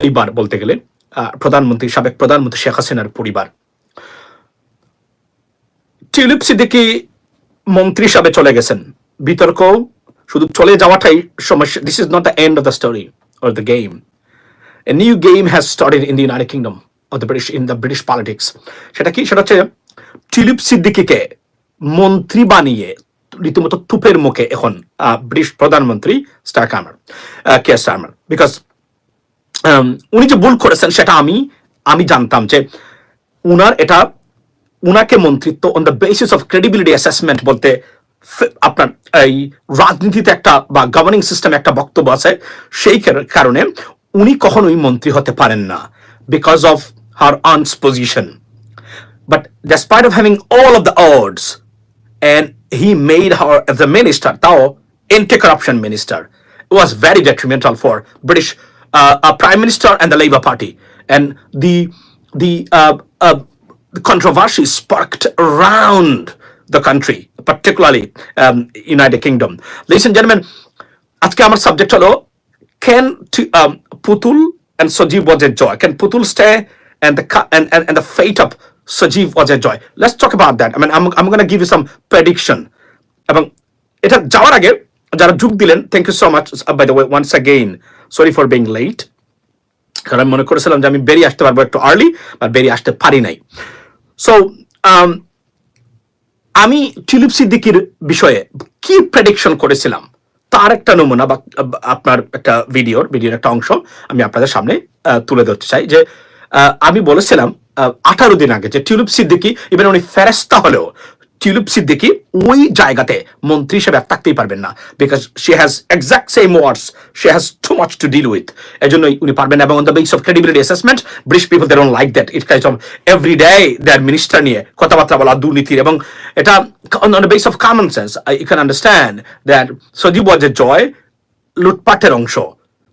পরিবার বলতে গেলে প্রধানমন্ত্রী, সাবেক প্রধানমন্ত্রী শেখ হাসিনার পরিবার। টিউলিপ সিদ্দিকি মন্ত্রী হিসাবে চলে গেছেন। বিতর্ক, শুধু চলে যাওয়াটাই সমস্যা this is not the end of the story or the game a new game has started in the United Kingdom of the British in the British politics সেটা কি? সেটা হচ্ছে টিউলিপ সিদ্দিকিকে মন্ত্রী বানিয়ে রীতিমতো তুপের মুখে এখন ব্রিটিশ প্রধানমন্ত্রী স্টার কামার কে স্টারমার বিকজ উনি যে ভুল করেছেন সেটা আমি আমি জানতাম যে উনার এটা উনাকে মন্ত্রিত্ব on the basis of credibility assessment বলতে আপনার এই রাজনীতিতে একটা বা গভর্নিং সিস্টেমে একটা বক্তব্য আছে সেই কারণে উনি কখনোই মন্ত্রী হতে পারেন না because of her earns position but despite of having all of the odds, and he made her as the minister, Tao, anti-corruption minister. It was very detrimental for British uh, uh, Prime Minister and the Labour Party. And the the uh, uh, the controversy sparked around the country, particularly um, United Kingdom. Ladies and gentlemen, আজকে আমার subject হলো can to, um, Putul and Sajeev was a joy? Can Putul stay and the cu- and, and, and the fate of Sajeev was a joy? Let's talk about that. I mean, I'm, I'm going to give you some prediction. এবং এটা যাওয়ার আগে যারা যোগ দিলেন thank you so much by the way once again sorry for being late কারণ আমি মনে করেছিলাম যে আমি বেরিয়ে আসতে পারব একটু আর্লি বা বেরিয়ে আসতে পারি নাই। সো আমি টিলিপ সিদ্দিকির বিষয়ে কি প্রেডিকশন করেছিলাম? তার একটা নমুনা বা আপনার একটা ভিডিওর ভিডিওর একটা অংশ আমি আপনাদের সামনে তুলে ধরতে চাই যে আমি বলেছিলাম আঠারো দিন আগে যে টিউলিপ সিদ্দিকি ইভেন উনি ফেরেস্তা হলেও টিউলিপ সিদ্দিকি ওই জায়গাতে মন্ত্রী হিসেবে আর থাকতেই পারবেন না। Because she has exact same words she has too much to deal with এই জন্যই উনি পারবেন এবং on the base of credibility assessment British people they don't like that it kind of every day their minister নিয়ে কথাবার্তা বলা, দুর্নীতির। এবং এটা on the base of common sense you can understand that Sajeeb Wazed Joy লুটপাটের অংশ।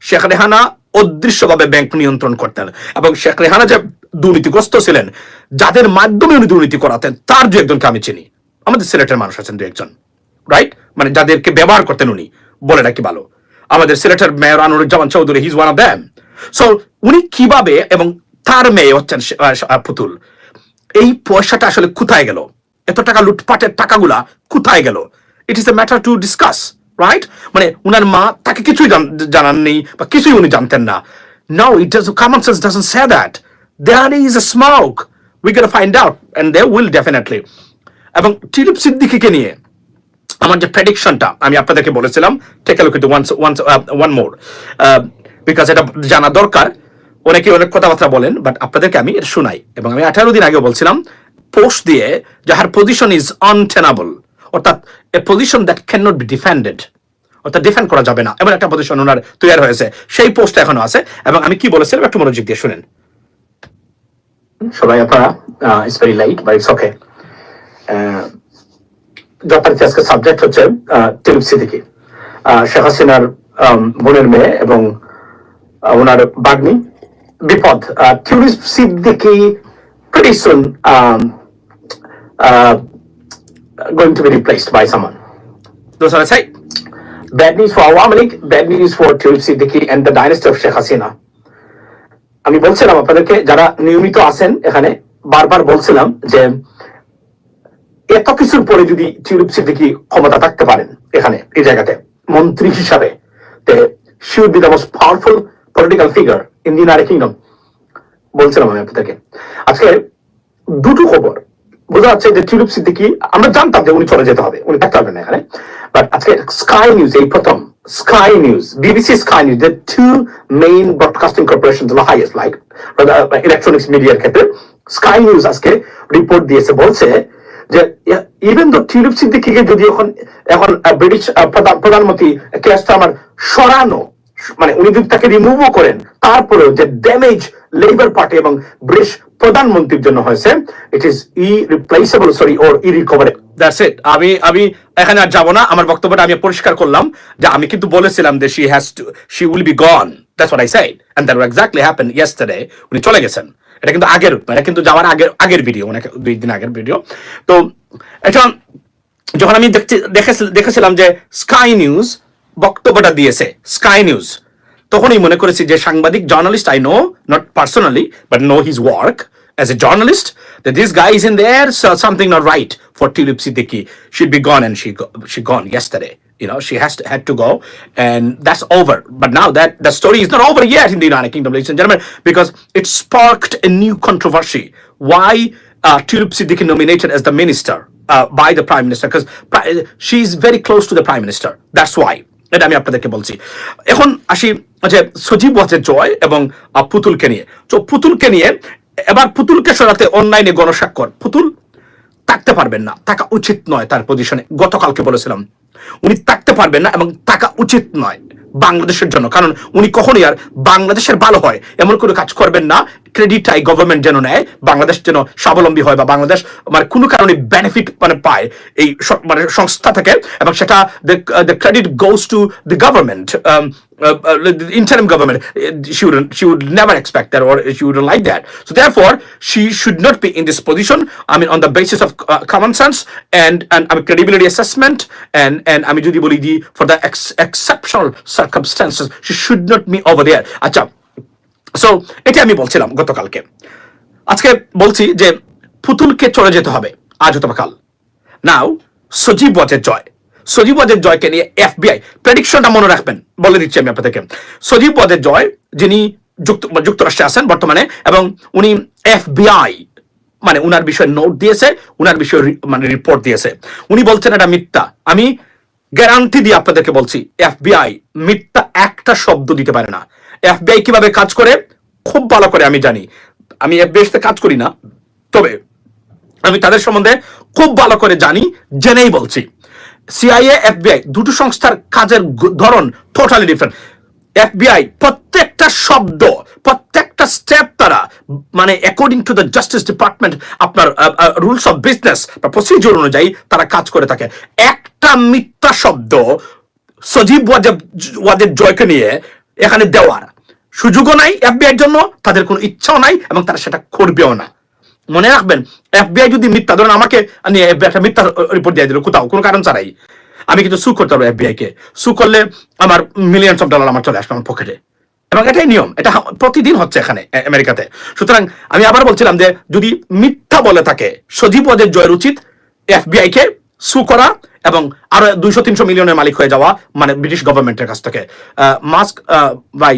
Sheikh Rehana অদৃশ্যভাবে bank নিয়ন্ত্রণ করতেন। এবং শেখ রেহানা যে দুর্নীতিগ্রস্ত ছিলেন, যাদের মাধ্যমে উনি দুর্নীতি করাতেন, তার দু একজনকে আমি চিনি। আমাদের সিলেটের মানুষ আছেন দু একজন রাইট মানে যাদেরকে ব্যবহার করতেন উনি, বলে রাখি ভালো। আমাদের সিলেটের mayor Anuruzzaman Chowdhury his one of them so উনি কীভাবে এবং তার মেয়ে হচ্ছেন পুতুল, এই পয়সাটা আসলে কোথায় গেল? এত টাকা লুটপাটের টাকাগুলা কোথায় গেল? It is a matter to discuss right মানে উনার মা তাকে কিছুই জান- জানান নেই বা কিছুই উনি জানতেন না। No it does common sense doesn't say that there is a smoke we get find out and they will definitely এবং টিলিপ সিদ্দিকিকে নিয়ে আমার যে প্রেডিকশনটা আমি আপনাদেরকে বলেছিলাম take look into once once one more because এটা জানা দরকার। অনেকে অনেক কথাবার্তা বলেন বাট আপনাদেরকে আমি এটা শোনাই। এবং আমি আঠারো দিন আগে বলছিলাম পোস্ট দিয়ে যে হার পজিশন ইজ আনটেনাবল অর্থাৎ a position that can not be defended অর্থাৎ ডিফেন্ড করা যাবে না, এমন একটা পজিশন ওনার তৈরি হয়েছে। সেই পোস্ট এখনও আছে, এবং আমি কি বলেছিলাম, একটু মনোযোগ দিয়ে শুনেন। সবাই আপনারা it's very light but it's okay Japanese আজকে সাবজেক্ট হচ্ছে তিরুপ সিদ্দিকি শেখ হাসিনার বোনের মেয়ে এবং ওনার বাগ্নি। বিপদ to be by some bad news for for Tulip Siddiqui and the dynasty Sheikh Hasina আমি বলছিলাম আপনাদেরকে যারা নিয়মিত আছেন এখানে বারবার বলছিলাম যে এত কিছুর পরে যদি টিউলিপ সিদ্দিকি ক্ষমতা থাকতে পারেন এখানে, এই জায়গাতে, মন্ত্রী হিসাবে she would be the most powerful political figure in the United Kingdom বলছিলাম আমি আপনাদেরকে। আজকে দুটো খবর, বোঝা যাচ্ছে যে টিউলিপ সিদ্দিকি, আমরা জানতাম যে উনি চলে যেতে হবে, উনি থাকতে পারবেন এখানে বাট আজকে স্কাই নিউজ এই প্রথম Sky News BBC Sky News the two main broadcasting corporation highest like electronics মিডিয়ার ক্ষেত্রে স্কাই নিউজ আজকে রিপোর্ট দিয়েছে, বলছে যে ইভেন তো টিউলিপ সিদ্দিকিকে যদি এখন এখন ব্রিটিশ প্রধানমন্ত্রী কে আমার সরানো মানে উনি যদি তাকে রিমুভও করেন, তারপরেও যে ড্যামেজ লেবার পার্টি এবং ব্রিটিশ প্রধানমন্ত্রীর জন্য হয়েছে it is irreplaceable sorry or irrecoverable that's it আমি আমি এখানে আর যাব না। আমার বক্তব্যটা আমি পরিষ্কার করলাম যে আমি কিন্তু বলেছিলাম যে she has to she will be gone that's what I and that exactly happen yesterday উনি চলে গেছেন। এটা কিন্তু আগের এটা কিন্তু যাওয়ার আগের আগের ভিডিও অনেক দুই দিন আগের ভিডিও তো এটা যখন আমি দেখছি দেখেছি- দেখেছিলাম যে স্কাই নিউজ বক্তব্যটা দিয়েছে স্কাই নিউজ তখনই মনে করেছি যে সাংবাদিক journalist I know not personally but know his work as a journalist that this guy is in there so something not right for Tulip Siddiqui. She'd be gone and she go, you know she has to, had to go and that's over but now that the story is not over yet in the United Kingdom ladies and gentlemen because it sparked a new controversy why uh, Tulip Siddiqui nominated as the minister uh, by the prime minister because she's very close to the prime minister that's why এটা আমি আপনাদেরকে বলছি এখন আসি যে সজীব ওয়াজের জয় এবং পুতুলকে নিয়ে তো পুতুলকে নিয়ে এবার পুতুলকে সরাতে অনলাইনে গণস্বাক্ষর পুতুল থাকতে পারবেন না থাকা উচিত নয় তার পজিশনে গতকালকে বলেছিলাম উনি থাকতে পারবেন না এবং থাকা উচিত নয়। বাংলাদেশের জন্য কারণ উনি কখনোই আর বাংলাদেশের ভালো হয় এমন কোনো কাজ করবেন না ক্রেডিটটাই গভর্নমেন্ট যেন নেয় বাংলাদেশ যেন স্বাবলম্বী হয় বা বাংলাদেশ মানে কোনো কারণে বেনিফিট মানে পায় এই মানে সংস্থা থেকে এবং সেটা the credit goes to the government uh, uh, the interim government, uh, she would she would never expect that, or she wouldn't like that. So therefore, she should not be in this position. I mean, on the basis of uh, common sense and and I credibility assessment, and and I mean, যদি বলি for the ex exceptional circumstances, she should not be over there. আচ্ছা, so এটা আমি বলছিলাম গতকালকে। আজকে বলছি যে পুতুলকে চলে যেতে হবে আজ অথবা কাল। নাও সজীব ওয়াজের জয়। সজীব ওয়াজের জয়কে নিয়ে এফবিআই প্রেডিকশনটা মনে রাখবেন বলে দিচ্ছি আমি আপনাদেরকে। সজীব ওয়াজের জয় যিনি যুক্ত যুক্তরাষ্ট্রে আছেন বর্তমানে এবং উনি এফবিআই মানে উনার বিষয়ে নোট দিয়েছে উনার বিষয়ে মানে রিপোর্ট দিয়েছে। উনি বলছেন এটা মিথ্যা। আমি গ্যারান্টি দিয়ে আপনাদেরকে বলছি, এফবিআই মিথ্যা একটা শব্দ দিতে পারে না। এফবিআই কীভাবে কাজ করে? খুব ভালো করে আমি জানি। আমি এফবিআই তে কাজ করি না, তবে আমি তাদের সম্বন্ধে খুব ভালো করে জানি, জেনেই বলছি। সিআইএ, এফবিআই দুটো সংস্থার কাজের ধরন টোটালি ডিফারেন্ট এফবিআই প্রত্যেকটা শব্দ, প্রত্যেকটা স্টেপ তারা মানে according to the justice department আপনার রুলস অফ বিজনেস বা প্রসিডিওর অনুযায়ী তারা কাজ করে থাকে। একটা মিথ্যা শব্দ সজীব ওয়াজেব ওয়াজেব জয়কে নিয়ে এখানে দেওয়ার সুযোগও নাই এফবিআইয়ের জন্য, তাদের কোনো ইচ্ছাও নাই এবং তারা সেটা করবেও না। মনে রাখবেন এফবিআই যদি মিথ্যা, ধরেন আমাকে একটা মিথ্যা রিপোর্ট দিয়ে দিল, কোথাও, কোনো কারণ ছাড়াই। আমি কিন্তু সু করতে পারব এফবিআই কে। সু করলে আমার মিলিয়নস অফ ডলার আমার চলে আসবে আমার পকেটে এবং এটাই নিয়ম এটা প্রতিদিন হচ্ছে এখানে আমেরিকাতে সুতরাং আমি আবার বলছিলাম যে যদি মিথ্যা বলে থাকে সজীব ওয়াজের জয়ের উচিত এফবিআই কে সু করা এবং আরও দুইশো তিনশো মিলিয়নের মালিক হয়ে যাওয়া মানে ব্রিটিশ গভর্নমেন্টের কাছ থেকে Musk by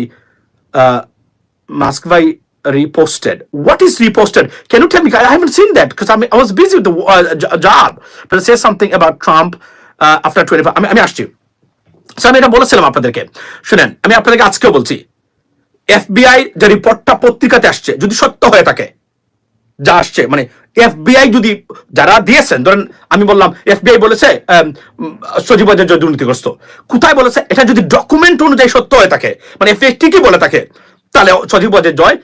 Musk by reposted. What is reposted? Can you tell me? I haven't seen that because I, mean, I was busy with the uh, j- job. But it something about Trump uh, after 25. আমি আমি আসছি So, আমি এটা বলেছিলাম আপনাদেরকে শুনেন আমি আপনাদেরকে আজকেও বলছি এফবিআই যে রিপোর্টটা পত্রিকাতে আসছে যদি সত্য হয়ে থাকে যা আসছে মানে এফবিআই যদি যারা দিয়েছেন ধরেন আমি বললাম এফবিআই বলেছে সজীব দুর্নীতিগ্রস্ত কোথায় বলেছে? এটা যদি ডকুমেন্ট অনুযায়ী সত্য হয়ে থাকে মানে এফবিআই ঠিকই বলে থাকে তাহলে Sajeeb Joy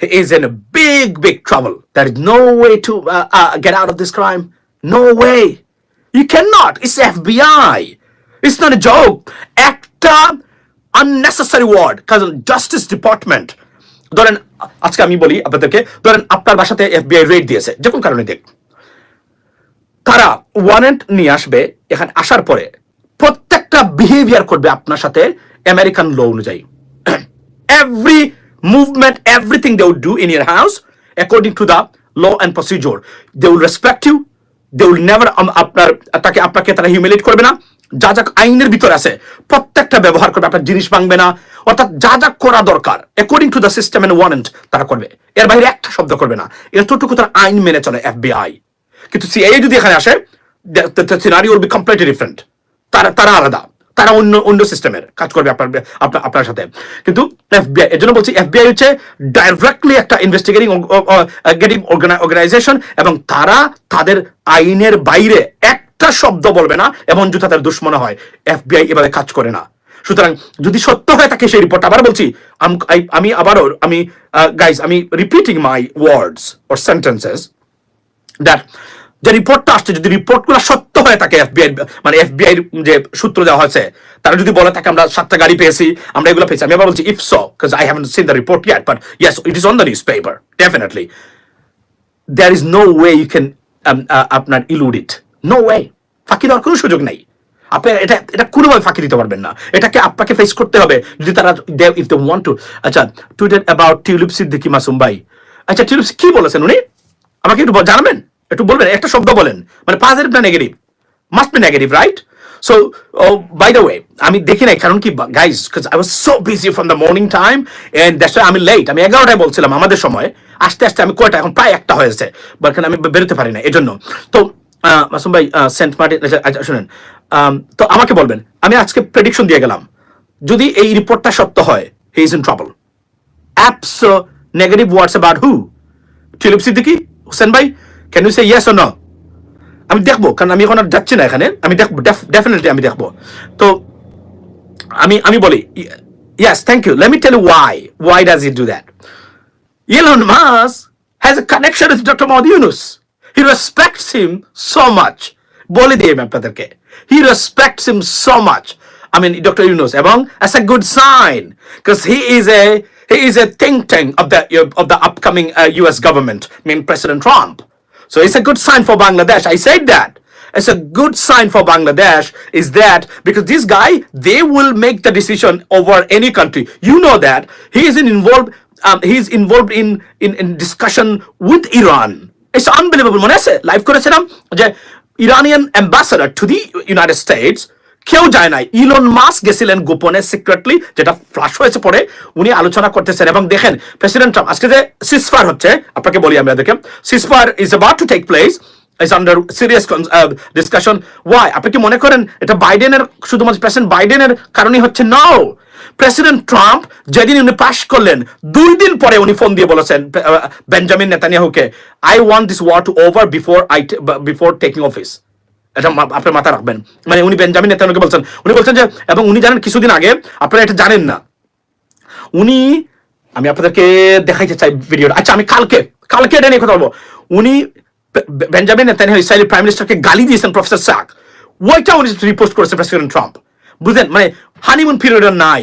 is in a big big trouble. There is no way to uh, uh, get out of this crime. No way. You cannot. It's FBI it's not একটা unnecessary word কারণ justice department ধরেন, আজকে আমি বলি আপনাদেরকে, ধরেন আপনার বাসাতে এফবিআই রেড দিয়েছে, যে কোন কারণে দেখ তারা ওয়ারেন্ট নিয়ে আসবে, এখানে আসার পরে প্রত্যেকটা বিহেভিয়ার করবে আপনার সাথে আমেরিকান ল অনুযায়ী। Every movement everything they would do in your house according to the law and procedure they will respect you they will never আপনার, তাকে, আপনাকে তারা হিউমিলেট করবে না। যা যা আইনের ভিতরে আছে, প্রত্যেকটা ব্যবহার করবে, আপনার জিনিস ভাঙবে না। অর্থাৎ যা যা করা দরকার according to the system and warrant তারা করবে। এর বাইরে একটা শব্দ করবে না। এতটুকু তার আইন মেনে চলে এফবিআই কিন্তু সিআইএ যদি এখানে আসে scenery will be completely different তারা তারা আলাদা। তারা অন্য অন্য সিস্টেমের কাজ করবে আপনার আপনার সাথে। কিন্তু এফবিআই এর জন্য বলছি এফবিআই হচ্ছে ডাইরেক্টলি একটা ইনভেস্টিগেটিং গেটিং অর্গানাইজেশন এবং তারা তাদের আইনের বাইরে একটা শব্দ বলবে না এমন যদি তাদের দুশ্মন হয়। এফবিআই এভাবে কাজ করে না। সুতরাং যদি সত্য হয় তাকে সেই রিপোর্ট আবার বলছি, আম- আমি আবারও, আমি গাইজ আমি repeating my words or sentences that যে রিপোর্টটা আসছে যদি রিপোর্টগুলো সত্য হয়ে থাকে এফবিআই মানে এফবিআই যে সূত্র দেওয়া হয়েছে তারা যদি বলে থাকে আমরা সাতটা গাড়ি পেয়েছি আমরা এগুলো পেয়েছি আমি আবার বলছি if so because I haven't seen the report yet but yes it is on the newspaper definitely no way you can um, uh, আপনার ইলুড ইট নো ওয়ে ফাঁকি দেওয়ার কোনো সুযোগ নাই। আপনি এটা এটা কোনোভাবে ফাঁকি দিতে পারবেন না। এটাকে আপনাকে ফেস করতে হবে। যদি তারা ইফ দে ওয়ান্ট টু আচ্ছা tweeted about Tulip Siddiqui Masum ভাই আচ্ছা টিউলিপ কি বলেছেন উনি? আমাকে একটু জানাবেন? একটু বলবেন একটা শব্দ বলেন। মানে পজিটিভ না negative must be negative right so by the way আমি দেখি নাই কারণ কি guys I was so busy from the morning time and that's আমি লেট আমি এগারোটায় বলছিলাম আমাদের সময়। আস্তে আস্তে আমি কয়টা এখন প্রায় একটা হয়েছে বাট আমি বেরোতে পারি না এজন্য। তো মাসুম ভাই সেন্ট মার্টিন আচ্ছা, আচ্ছা, শুনেন তো আমাকে বলবেন আমি আজকে প্রেডিকশন দিয়ে গেলাম। যদি এই রিপোর্টটা সত্য হয় he is in trouble apps negative words about who Tulip Siddiqui Hossain ভাই? Can you say yes or no আমি দেখবো কারণ আমি এখন আর যাচ্ছি না এখানে আমি দেখবো ডেফিনেটলি আমি দেখবো তো আমি আমি বলি yes thank you let me tell you why why does it do that Elon Musk has a connection with Dr. Mahmoud Yunus. He respects him so much. বলে দিই আমি আপনাদেরকে he respects him so much I mean, Dr. Yunus, এবং that's a good sign because he is a he is a think tank of the of the upcoming uh, U.S. government, I mean President Trump. So it's a good sign for Bangladesh. I said that. It's a good sign for Bangladesh is that because this guy they will make the decision over any country. You know that he is involved. Um, he is involved in in in discussion with Iran. It's unbelievable. মনে আছে live করেছিলাম যে Iranian ambassador কেউ যায় নাই। Elon মাস গেছিলেন গোপনে secretly যেটা ফ্লাশ হয়েছে পরে, উনি আলোচনা করতেছেন এবং দেখেন প্রেসিডেন্ট ট্রাম্প আজকে যে সিসফার হচ্ছে, আপনাকে বলি আমি দেখে ceasefire is about to take place discussion why আপনি কি মনে করেন এটা বাইডেনের শুধুমাত্র প্রেসিডেন্ট বাইডেনের কারণেই হচ্ছে? নাও প্রেসিডেন্ট ট্রাম্প যেদিন উনি পাশ করলেন, দুই দিন পরে উনি ফোন দিয়ে বলেছেন Benjamin নেতানিয়াহুকে I want this war to over before I before taking office এটা আপনার মাথা রাখবেন। মানে উনি বেঞ্জামিন নেতানিয়াহুকে বলছেন। উনি বলছেন যে, এবং উনি জানেন কিছুদিন আগে আপনারা এটা জানেন না। উনি, আমি আপনাদেরকে দেখাইতে চাই ভিডিওটা। আচ্ছা আমি কালকে কালকে এটা নিয়ে কথা বলব। উনি বেঞ্জামিন নেতানিয়াহু ইসরায়েলি প্রাইম মিনিস্টারকে গালি দিয়েছেন প্রফেসর সাক ওইটা উনি রিপোস্ট করেছে প্রেসিডেন্ট ট্রাম্প। বুঝলেন? মানে হানিমুন পিরিয়ড নাই।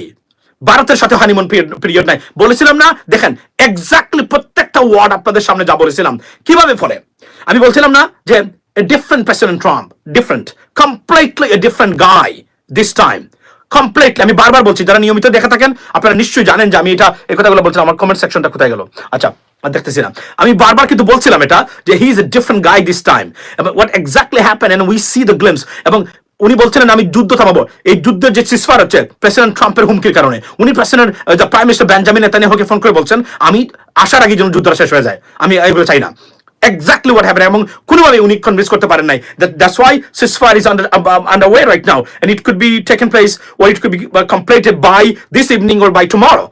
ভারতের সাথে হানিমুন পিরিয়ড নাই। বলেছিলাম না? দেখেন এক্স্যাক্টলি প্রত্যেকটা ওয়ার্ড আপনাদের সামনে যা বলেছিলাম। কীভাবে ফলে আমি বলছিলাম না যে different President Trump different completely a different guy this time completely আমি বারবার বলছি, যারা নিয়মিত দেখে থাকেন, আপনারা নিশ্চয়ই জানেন যে আমি এটা, এই কথাগুলো বলছিলাম, আমার কমেন্ট সেকশনটা কোথায় গেল? আচ্ছা দেখতেছি না। আমি বারবার কিন্তু বলছিলাম এটা, যে he is a different guy this time what exactly happen and we see the glimpse এবং উনি বলছিলেন আমি যুদ্ধ থামাবো। এই যুদ্ধের যে সিসফার হচ্ছে প্রেসিডেন্ট ট্রাম্পের হুমকির কারণে। উনি president the prime minister Benjamin নেতানিয়াহুকে phone করে বলছেন, আমি আসার আগে যেন যুদ্ধটা শেষ হয়ে যায়। আমি এইগুলো চাই না। Exactly what happened এবং কোনোভাবে উনি কনভিন্স করতে পারেন নাই why ceasefire is under uh, underway right now and it could be taken place or it could be uh, completed by this evening or by tomorrow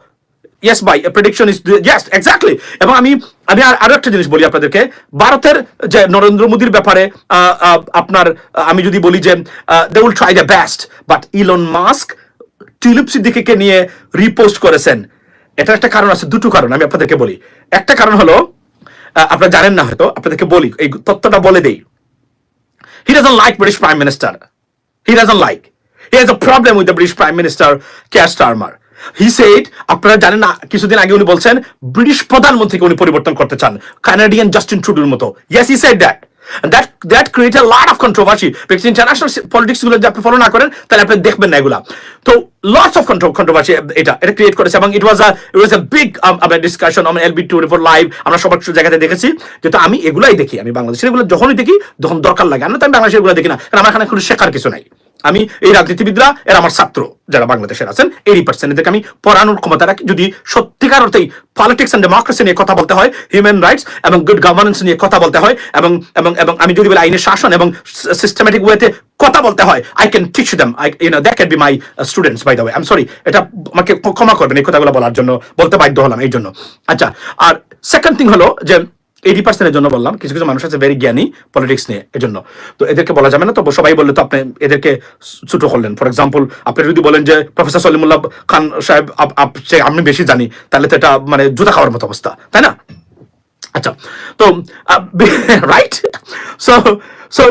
yes by a prediction is yes exactly এবং আমি আমি আর আরও একটা জিনিস বলি আপনাদেরকে ভারতের যে নরেন্দ্র মোদীর ব্যাপারে আপনার আমি যদি বলি যে they will try the best but Elon Musk Tulip সিদ্দিকিকে নিয়ে রিপোস্ট করেছেন এটার একটা কারণ আছে দুটো কারণ আমি আপনাদেরকে বলি একটা কারণ হলো আপনারা জানেন না হয়তো, আপনাদেরকে বলি, এই তথ্যটা বলে দেই। He doesn't like British prime minister he doesn't like he has a problem with the British prime minister Keir Starmer he said আপনারা জানেন না, কিছুদিন আগে উনি বলছেন ব্রিটিশ প্রধানমন্ত্রীকে উনি পরিবর্তন করতে চান কানাডিয়ান জাস্টিন ট্রুডুর মতো। Yes he said that that that create a lot of controversy because international politics যদি আপনি ফলো না করেন, তাহলে আপনি দেখবেন না এগুলা। তো লটস অফ কন্ট্রোভার্সি এটা এটা ক্রিয়েট করেছে, এবং it was it was a big discussion on LB two four live আমরা সবার জায়গাতে দেখেছি যেহেতু আমি এগুলাই দেখি, আমি বাংলাদেশের এগুলো যখনই দেখি, তখন দরকার লাগে। আমি তো আমি বাংলাদেশের এগুলো দেখি না, কারণ আমার এখানে কোনো শেখার কিছু নাই। আমি এই রাজনীতিবিদরা, এরা আমার ছাত্র যারা বাংলাদেশের আছেন এইটি পার্সেন্ট এদেরকে আমি পড়ানোর ক্ষমতা রাখি। যদি সত্যিকার অর্থেই পলিটিক্স অ্যান্ড ডেমোক্রেসি নিয়ে কথা বলতে হয় হিউম্যান রাইটস এবং গুড গভর্নেন্স নিয়ে কথা বলতে হয়, এবং এবং এবং আমি যদি বলি আইনের শাসন এবং সিস্টেমেটিক ওয়েতে কথা বলতে হয় I can teach them I you know that can be my students by the way I am sorry এটা আমাকে ক্ষমা করবেন এই কথাগুলো বলার জন্য, বলতে বাধ্য হলাম এই জন্য। আচ্ছা আর সেকেন্ড থিং হলো যে এইটি পার্সেন্টের জন্য বললাম, কিছু কিছু মানুষ আছে ভেরি জ্ঞানী পলিটিক্স নিয়ে এজন্য। তো এদেরকে বলা যাবে না, তো সবাই বললে তো আপনি এদেরকে ছোট করলেন। ফর এক্সাম্পল আপনি যদি বলেন যে প্রফেসর সলিমুল্লাহ খান সাহেব আমি বেশি জানি, তাহলে তো এটা মানে জুতা খাওয়ার মতো অবস্থা, তাই না? আচ্ছা তো রাইট সো সো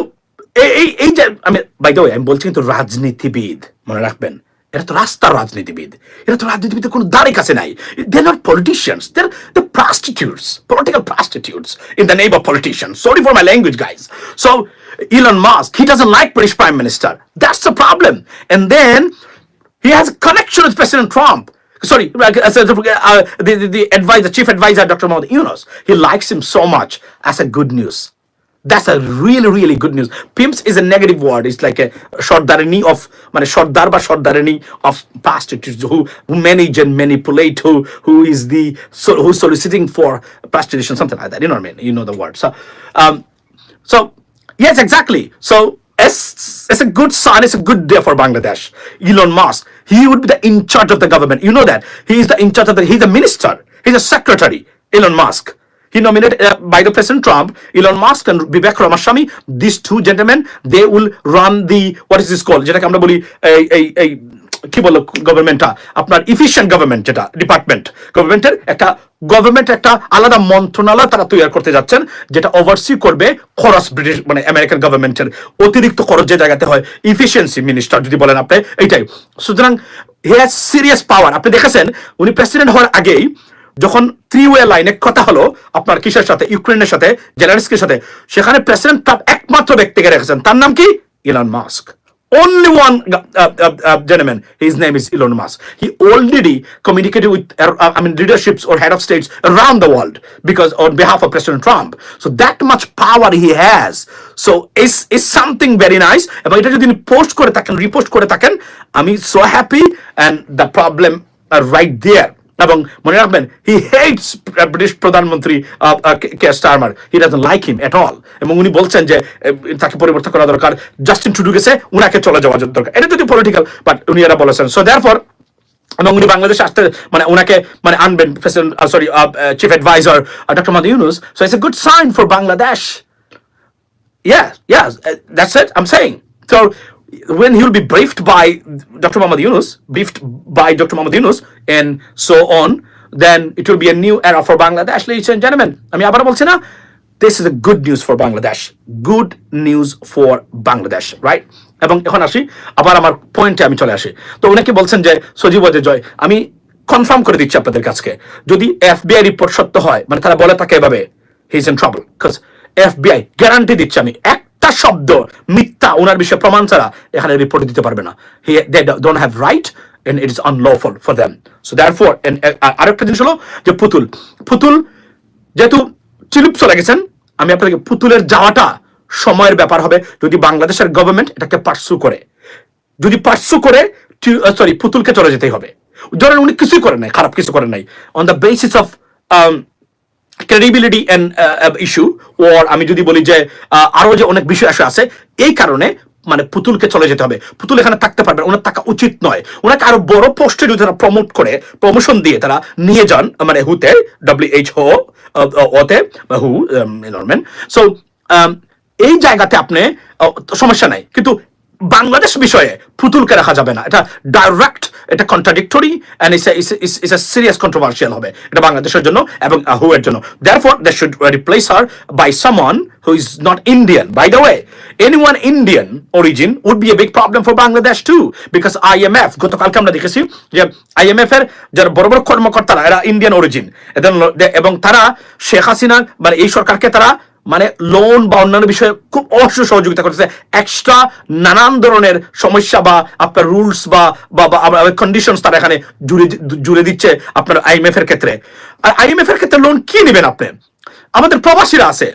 এই এই যে, আমি বাই দ্য আমি বলছি কিন্তু রাজনীতিবিদ, মনে রাখবেন, এরা তো রাস্তার রাজনীতিবিদ, এরা তো রাজনীতিবিদের কোনো দাঁড়ে কাছে নাই। They are politicians they prostitutes, political prostitutes in the name of politicians. Sorry for my language, guys. So Elon Musk, he doesn't like British Prime Minister. That's the problem. And then he has a connection with President Trump. Sorry, uh, the, the, the advisor, chief advisor, Dr. Mohammed Yunus. He likes him so much as a good news. That's a really, really good news. Pimps is a negative word. It's like a shortdarani of, মানে সর্দার বা সর্দারানি of prostitutes who, who manage and manipulate, who who is the so, who's soliciting for prostitution, something like that. You know what I mean? You know the word. So, um, so yes, exactly. So it's, it's a good sign. It's a good day for Bangladesh. Elon Musk, he would be the in charge of the government. You know that he is the in charge of the. He's a minister. He's a secretary. Elon Musk. He nominated uh, by the President Trump, Elon Musk and Vivek Ramaswamy. These two gentlemen, they will run the what is this called? যেটাকে আমরা বলি এই এই এই কি বলল গভর্নমেন্টটা আপনার efficient government যেটা ডিপার্টমেন্ট গভর্নমেন্টের একটা গভর্নমেন্ট একটা আলাদা মন্ত্রণালয় তারা তৈরি করতে যাচ্ছেন যেটা ওভারসি করবে খরচ ব্রিটিশ মানে আমেরিকান গভর্নমেন্টের অতিরিক্ত খরচ যে জায়গাতে হয় ইফিসিয়েন্সি মিনিস্টার যদি বলেন আপনি এইটাই সুতরাং হি হ্যাজ সিরিয়াস পাওয়ার আপনি দেখেছেন উনি প্রেসিডেন্ট হওয়ার আগেই যখন থ্রি ওয়ে লাইনে কথা হলো আপনার কিসের সাথে ইউক্রেনের সাথে জেলারিস্কের সাথে সেখানে প্রেসিডেন্ট ট্রাম্প একমাত্র ব্যক্তিকে রেখেছেন তার নাম কি Elon Musk Only one uh, uh, uh, gentleman, his name is Elon Musk. He already communicated with, uh, I mean, leaderships or head of states around the world because on behalf of President Trump. So that much power he has. So it's, it's something very nice. এবং এটা যদি post করে থাকেন repost করে থাকেন আমি so happy and the problem right there এবং মনে রাখবেন হি হেটস ব্রিটিশ প্রধানমন্ত্রী কে Starmer he doesn't like him at all এবং উনি বলছেন যে তাকে পরিবর্তন করা দরকার। জাস্টিন টুডু গেছে উনাকে চলে যাওয়া দরকার। এটা যদি পলিটিক্যাল বাট উনি এরা বলেছেন। সো দেয়ার এবং উনি বাংলাদেশে আসতে মানে ওনাকে মানে আনবেন president sorry chief adviser doctor Md Yunus so it's a good sign for Bangladesh Yeah, yeah, uh, that's it. I'm saying. When he'll be briefed by Dr. Muhammad Yunus, briefed by Dr. Muhammad Yunus, and so on, then it will be a new era for Bangladesh, ladies and gentlemen. আমি আবার বলছি না this is a good news for Bangladesh. Good news for Bangladesh, right? এবং এখন আসি আবার আমার পয়েন্টে আমি চলে আসি তো উনাকে বলছেন যে সজীব ওয়াজেদ জয় আমি কনফার্ম করে দিচ্ছি আপনাদের কাছকে যদি এফবিআই রিপোর্ট সত্য হয় মানে তারা বলে তাকে এভাবে he is in trouble because FBI guarantee দিচ্ছে আমি একটা শব্দ, মিথ্যা ওনার বিষয়ে প্রমাণ ছাড়া এখানে রিপোর্ট দিতে পারবে না। He they don't have right and it is unlawful for them so therefore আরেকটা জিনিস হলো যে পুতুল পুতুল যেহেতু চিলিপ চলে গেছেন আমি আপনাদেরকে পুতুলের যাওয়াটা সময়ের ব্যাপার হবে। যদি বাংলাদেশের গভর্নমেন্ট এটাকে পার্সু করে, যদি পার্সু করে সরি পুতুলকে চলে যেতেই হবে। ধরেন উনি কিছুই করেন নাই, খারাপ কিছু করেন নাই। On the basis of credibility and issue or আমি যদি বলি যে আহ, আরও যে অনেক বিষয় আসে আছে এই কারণে মানে পুতুলকে চলে যেতে হবে। পুতুল এখানে থাকতে পারবে ওনার থাকা উচিত নয়। ওনাকে আরও বড় পোস্টে যদি তারা প্রমোট করে প্রমোশন দিয়ে তারা নিয়ে যান মানে হুতে ডব্লিউ এইচ ও ওতে হু নর্মেন সো এই জায়গাতে আপনি আহ, সমস্যা নাই। কিন্তু বাংলাদেশ বিষয়ে পুতুলকে রাখা যাবে না। এটা ডাইরেক্ট এটা contradictory and is a serious controversial হবে। এটা বাংলাদেশের জন্য এবং হু এর জন্য therefore they should replace her by someone who is not Indian by the way anyone Indian origin would be a big problem for Bangladesh too because IMF গতকালকে আমরা দেখেছি যে আইএমএফ এর যারা বড় বড় কর্মকর্তারা, এরা ইন্ডিয়ান অরিজিন এবং তারা শেখ হাসিনা মানে এই সরকারকে তারা মানে লোন বা অন্যান্য বিষয়ে খুব অবশ্যই সহযোগিতা করতেছে। এক্সট্রা নানান ধরনের সমস্যা বা আপনার রুলস বা কন্ডিশনস তারা এখানে জুড়ে জুড়ে দিচ্ছে আপনার আইএমএফ এর ক্ষেত্রে। আর আইএমএফ এর ক্ষেত্রে লোন কি নেবেন আপনি? আমাদের প্রবাসীরা আছে।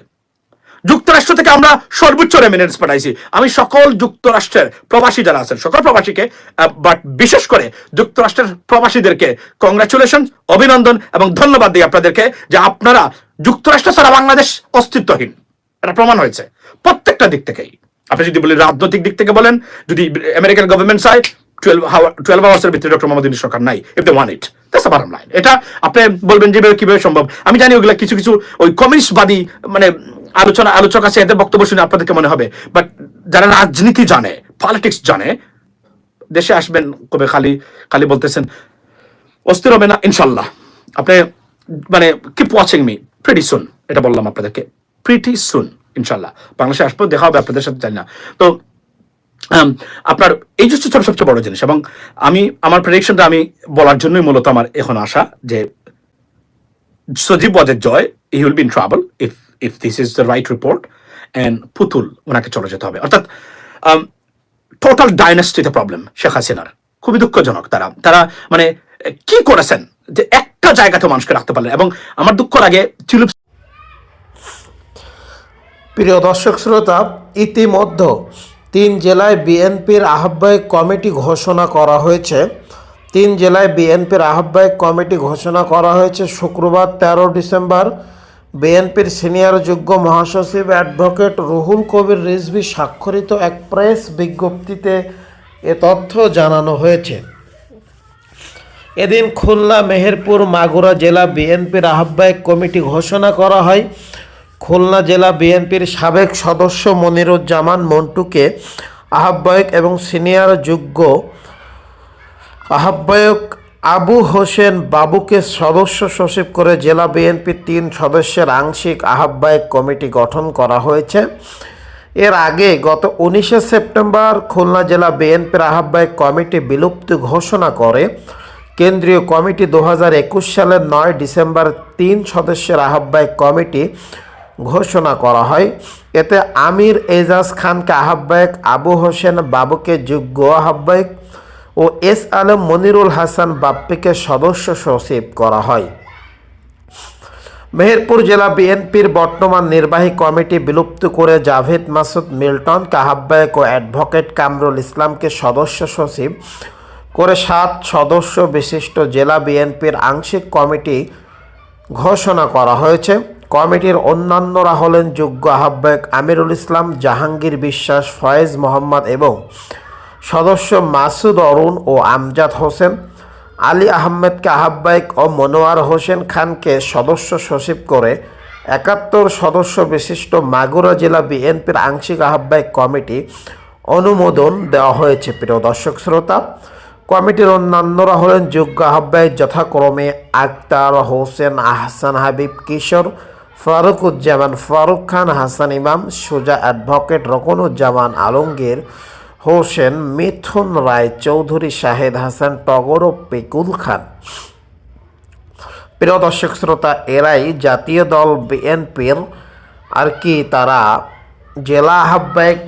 যুক্তরাষ্ট্র থেকে আমরা সর্বোচ্চ রেমিনেন্স পাঠাইছি। আমি সকল যুক্তরাষ্ট্রের প্রবাসী যারা আছেন, সকল প্রবাসীকে বাট বিশেষ করে যুক্তরাষ্ট্রের প্রবাসীদেরকে কংগ্রাচুলেশন অভিনন্দন এবং ধন্যবাদ দিই আপনাদেরকে যে আপনারা যুক্তরাষ্ট্র ছাড়া বাংলাদেশ অস্তিত্বহীন। এটা প্রমাণ হয়েছে। প্রত্যেকটা দিক থেকেই। আপনি যদি বলেন রাজনৈতিক দিক থেকে বলেন, যদি আমেরিকান গভর্নমেন্ট চায় টুয়েলভ টুয়েলভ আওয়ার্সের ভিতরে ডক্টর মোহাম্মদ সরকার নাই। If they want it that's line এটা আপনি বলবেন যে এভাবে কীভাবে সম্ভব? আমি জানি ওগুলা কিছু কিছু ওই কমিউনিস্টবাদী মানে আলোচনা, আলোচক আছে, এদের বক্তব্য শুনে আপনাদেরকে মনে হবে? বাট যারা রাজনীতি জানে পলিটিক্স জানে, দেশে আসবেন কবে খালি খালি বলতেছেন, অস্থির হবে না, ইনশাল্লাহ। আপনি মানে keep watching me pretty soon এটা বললাম আপনাদেরকে। প্রিটি সুন ইনশাল্লাহ বাংলাদেশে আসব, দেখা হবে আপনাদের সাথে, জানি না। তো আপনার, এই যে হচ্ছে সবচেয়ে বড় জিনিস, এবং আমি, আমার প্রেডিকশনটা আমি বলার জন্যই মূলত আমার এখন আসা যে সজীব ওয়াজের Joy he will be in travel if if this is the right report and Putul, ওনাকে চলে যেতে হবে। অর্থাৎ টোটাল ডাইনাস্টিতে প্রবলেম শেখ হাসিনার। খুবই দুঃখজনক তারা। তারা মানে কি করেছেন? যে একটা জায়গাতে মানুষকে রাখতে পারলেন এবং আমার দুঃখ লাগে চিলুপ প্রিয় দর্শক শ্রোতা, ইতিমধ্যে তিন জেলায় বিএনপির আহ্বায়ক কমিটি ঘোষণা করা হয়েছে। তিন জেলায় বিএনপির আহ্বায়ক কমিটি ঘোষণা করা হয়েছে শুক্রবার তেরো ডিসেম্বর। বিএনপির সিনিয়র যোগ্য মহাসচিব অ্যাডভোকেট রুহুল কবির রিজভি স্বাক্ষরিত এক প্রেস বিজ্ঞপ্তিতে এ তথ্য জানানো হয়েছে। এদিন খুলনা, মেহেরপুর, মাগুরা জেলা বিএনপির আহ্বায়ক কমিটি ঘোষণা করা হয়। খুলনা জেলা বিএনপির সাবেক সদস্য মনিরুজ্জামান মন্টুকে আহ্বায়ক এবং সিনিয়র যুগ্ম আহ্বায়ক আবু হোসেন বাবুকে সদস্য সচিব করে জেলা বিএনপির তিন সদস্যের আংশিক আহ্বায়ক কমিটি গঠন করা হয়েছে। এর আগে গত উনিশে সেপ্টেম্বর খুলনা জেলা বিএনপির আহ্বায়ক কমিটি বিলুপ্তি ঘোষণা করে। কেন্দ্রীয় কমিটি দু হাজার একুশ সালের নয় ডিসেম্বর তিন সদস্যের আহ্বায়ক কমিটি ঘোষণা করা হয়। এতে আমির এজাজ খানকে আহ্বায়ক, আবু হোসেন বাবুকে যোগ্য আহ্বায়ক ও এস আলম মনিরুল হাসান বাপ্পিকে সদস্য সচিব করা হয়। মেহেরপুর জেলা বিএনপির বর্তমান নির্বাহী কমিটি বিলুপ্ত করে জাভেদ মাসুদ মিল্টনকে আহ্বায়ক ও অ্যাডভোকেট কামরুল ইসলামকে সদস্য সচিব করে সাত সদস্য বিশিষ্ট জেলা বিএনপির আংশিক কমিটি ঘোষণা করা হয়েছে। কমিটির অন্যান্যরা হলেন যোগ্য আহ্বায়ক আমিরুল ইসলাম, জাহাঙ্গীর বিশ্বাস, ফয়েজ মোহাম্মদ এবং সদস্য মাসুদ অরুণ ও আমজাদ হোসেন। আলী আহমেদকে আহ্বায়ক ও মনোয়ার হোসেন খানকে সদস্য সচিব করে একাত্তর সদস্য বিশিষ্ট মাগুরা জেলা বিএনপির আংশিক আহ্বায়ক কমিটি অনুমোদন দেওয়া হয়েছে। প্রিয় দর্শক শ্রোতা কমিটির অন্যান্যরা হলেন যোগ্য আহ্বায়ক যথাক্রমে আক্তার হোসেন আহসান হাবিব, কিশোর ফারুকুজ্জামান, ফারুক খান, হাসান ইমাম, সুজা অ্যাডভোকেট রকনুজ্জামান আলমগীর, হোসেন মিথুন রায়, চৌধুরী শাহেদ হাসান, টগর ও পেকুল খান। প্রিয় দর্শক শ্রোতা, এরাই জাতীয় দল বিএনপির। আর কি, তারা জেলা আহ্বায়ক